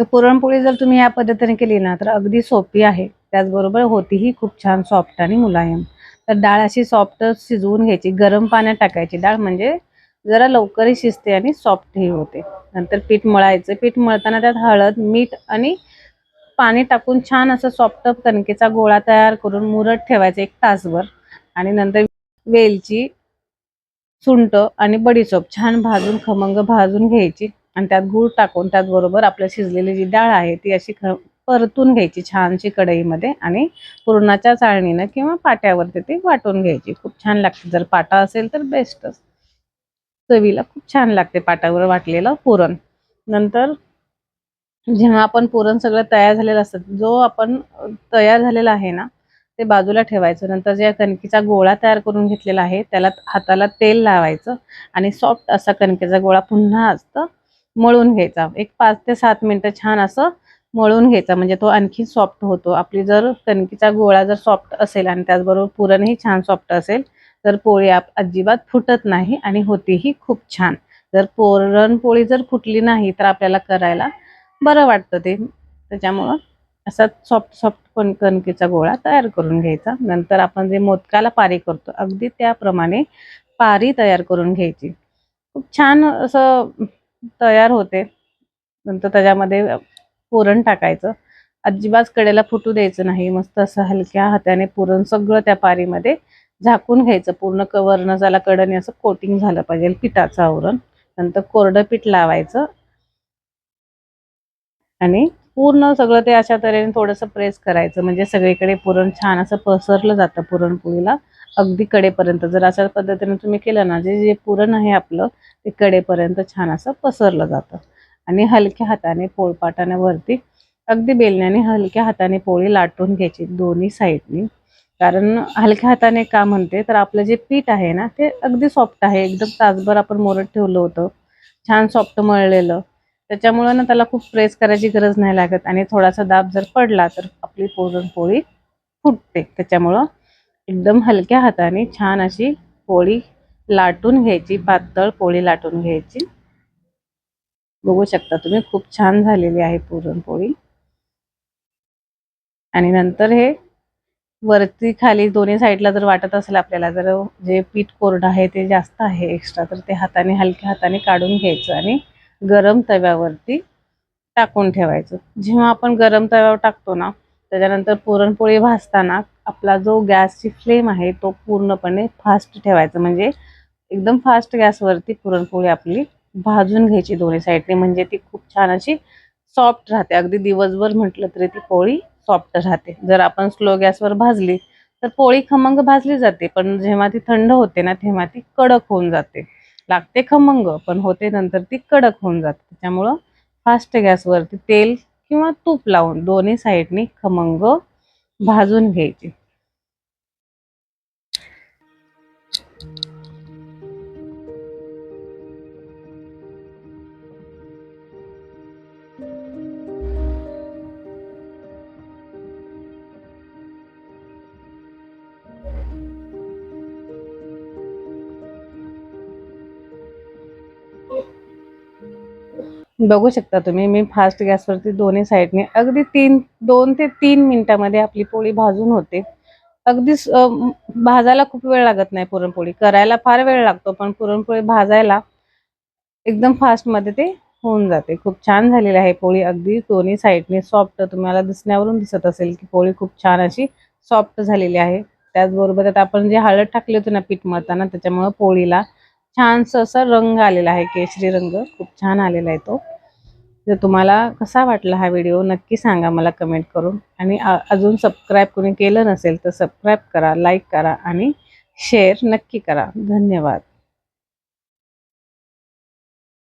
तर पुरणपोळी जर तुम्ही या पद्धतीने केली ना तर अगदी सोपी आहे. त्याचबरोबर होतीही खूप छान सॉफ्ट आणि मुलायम. तर डाळ अशी सॉफ्ट शिजवून घ्यायची. गरम पाण्यात टाकायची डाळ म्हणजे जरा लवकरही शिजते आणि सॉफ्टही होते. नंतर पीठ मळायचं. पीठ मळताना त्यात हळद मीठ आणि पाणी टाकून छान असं सॉफ्ट कणकेचा गोळा तयार करून मुरत ठेवायचा एक तासभर. आणि नंतर वेलची सुंट आणि बडीशोप छान भाजून खमंग भाजून घ्यायची. आणि त्यात गूळ टाकून त्याचबरोबर आपल्या शिजलेली जी डाळ आहे ती अशी ख परतून घ्यायची छानशी कढईमध्ये आणि पुरणाच्या चाळणीनं किंवा पाट्यावरती ती वाटून घ्यायची. खूप छान लागते. जर पाटा असेल तर बेस्टच चवीला खूप छान लागते पाटावर वाटलेलं पुरण. नंतर जेव्हा आपण पुरण सगळं तयार झालेलं असतं जो आपण तयार झालेला आहे ना ते बाजूला ठेवायचं. नंतर ज्या कणकीचा गोळा तयार करून घेतलेला आहे त्याला हाताला तेल लावायचं आणि सॉफ्ट असा कणकेचा गोळा पुन्हा असतं. मळून घ्यायचा. एक पाच ते सात मिनटं छान असं मळून घ्यायचा. म्हणजे तो आणखी सॉफ्ट होतो. आपली जर कणकीचा गोळा जर सॉफ्ट असेल आणि त्याचबरोबर पुरणही छान सॉफ्ट असेल तर पोळी आप अजिबात फुटत नाही आणि होतीही खूप छान. जर पुरणपोळी जर फुटली नाही तर आपल्याला करायला बरं वाटतं ते. त्याच्यामुळं असा सॉफ्ट सॉफ्ट पण कणकेचा गोळा तयार करून घ्यायचा. नंतर आपण जे मोदकाला पारी करतो अगदी त्याप्रमाणे पारी तयार करून घ्यायची. खूप छान असं तयार होते. नंतर त्याच्यामध्ये पुरण टाकायचं. अजिबात कडेला फुटू द्यायचं नाही. मस्त असं हलक्या हाताने पुरण सगळं त्या पारीमध्ये झाकून घ्यायचं. पूर्ण कवरनं झाला कडने असं कोटिंग झालं पाहिजे पिठाचं आवरण. नंतर कोरडं पीठ लावायचं. आणि पूर्ण सगळं ते अशा तऱ्हेने थोडंसं प्रेस करायचं. म्हणजे सगळीकडे पुरण छान असं पसरलं जातं पुरणपोळीला. अगदी कडेपर्यंत. जर अशा पद्धतीने तुम्ही केलं ना जे जे पुरण आहे आपलं ते कडेपर्यंत छान असं पसरलं जातं. आणि हलक्या हाताने पोळपाटाने वरती अगदी बेलण्याने हलक्या हाताने पोळी लाटून घ्यायची दोन्ही साईडनी. कारण हलक्या हाताने का म्हणते तर आपलं जे पीठ आहे ना ते अगदी सॉफ्ट आहे. एकदम तासभर आपण मोरत ठेवलं होतं. छान सॉफ्ट मळलेलं. त्याच्यामुळं ना त्याला खूप प्रेस करायची गरज नाही लागत. आणि थोडासा दाब जर पडला तर आपली पुरणपोळी फुटते. त्याच्यामुळं एकदम हलक्या हाताने छान अशी पोळी लाटून घ्यायची पातळ पोळी लाटून घ्यायची. बघू शकता तुम्ही खूप छान झालेली आहे पुरणपोळी आणि नंतर हे वरती खाली दोन्ही साईडला जर वाटत असेल आपल्याला जर जे पीठ कोरडं आहे ते जास्त आहे एक्स्ट्रा तर ते हाताने हलक्या हाताने काढून घ्यायचं आणि गरम तव्यावरती टाकून ठेवायचं. जेव्हा आपण गरम तव्यावर टाकतो ना त्याच्यानंतर पुरणपोळी भाजताना आपला जो गॅसची फ्लेम आहे तो पूर्णपणे फास्ट ठेवायचा. म्हणजे एकदम फास्ट गॅसवरती पुरणपोळी आपली भाजून घ्यायची दोन्ही साईडने. म्हणजे ती खूप छान अशी सॉफ्ट राहते. अगदी दिवसभर म्हटलं तरी ती पोळी सॉफ्ट राहते. जर आपण स्लो गॅसवर भाजली तर पोळी खमंग भाजली जाते. पण जेव्हा ती थंड होते ना तेव्हा ती कडक होऊन जाते. लागते खमंग पण होते नंतर ती कडक होऊन जाते. त्यामुळं फास्ट गॅसवरती तेल किंवा तूप लावून दोन्ही साईडनी खमंग भाजून घ्यायची. बघू शकता तुम्ही मी फास्ट गॅसवरती दोन्ही साईडने अगदी तीन दोन ते तीन मिनिटामध्ये आपली पोळी भाजून होते. अगदी भाजायला खूप वेळ लागत नाही पुरणपोळी करायला फार वेळ लागतो पण पुरणपोळी भाजायला एकदम फास्टमध्ये ते होऊन जाते. खूप छान झालेली आहे पोळी अगदी दोन्ही साईडने सॉफ्ट तुम्हाला दिसण्यावरून दिसत असेल की पोळी खूप छान अशी सॉफ्ट झालेली आहे. त्याचबरोबर आता आपण जे हळद टाकली होती ना पीठ मळताना त्याच्यामुळं पोळीला छानसं असा रंग आलेला आहे केशरी रंग. खूप छान आलेला आहे तो. तर तुम्हाला कसा वाटला हा व्हिडिओ नक्की सांगा मला कमेंट करून. आणि अजून सबस्क्राईब कोणी केलं नसेल तर सबस्क्राईब करा लाईक करा आणि शेअर नक्की करा. धन्यवाद.